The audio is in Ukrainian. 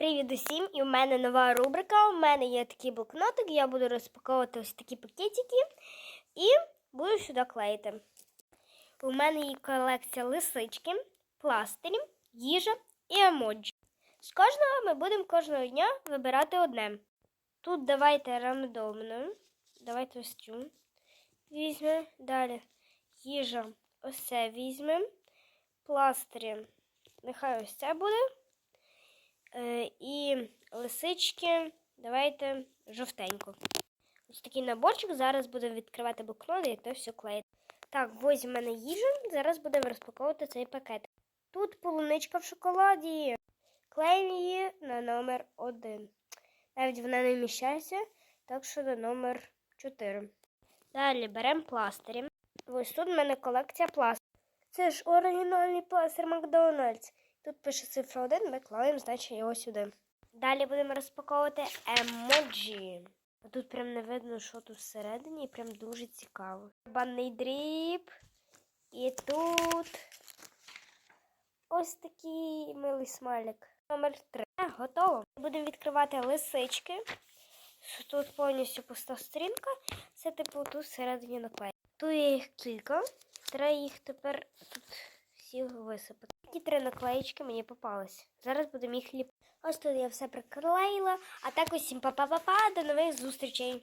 Привіт усім! І у мене нова рубрика. У мене є такий блокнотик, я буду розпаковувати ось такі пакетики і буду сюди клеїти. У мене є колекція лисички, пластирів, їжа і емоджі. З кожного ми будемо кожного дня вибирати одне. Тут давайте рандомно. Давайте ось цю візьмемо. Далі їжа. Ось це візьмемо. Пластирі. Нехай ось це буде. Лисички, давайте жовтеньку. Ось такий наборчик. Зараз будемо відкривати блокнот і то все клеїти. Так, ось в мене їжа. Зараз будемо розпаковувати цей пакет. Тут полуничка в шоколаді. Клеїмо її на номер 1. Навіть вона не вміщається, так що на номер 4. Далі беремо пластирі. Ось тут в мене колекція пластирів. Це ж оригінальний пластир Макдональдс. Тут пише цифра 1, ми клеїмо, значить його сюди. Далі будемо розпаковувати емоджі. Тут прям не видно, що тут всередині, і прям дуже цікаво. Банний дріб. І тут ось такий милий смайлик. Номер 3. Готово. Будемо відкривати лисички. Тут повністю пуста сторінка. Це типу тут всередині наклеїть. Тут є їх кілька. Треба їх тепер тут всіх висипати. Такі три наклеїчки мені попались. Зараз будемо їх ліпити. Ось тут я все приклеїла. А так усім па-па-па-па, до нових зустрічей.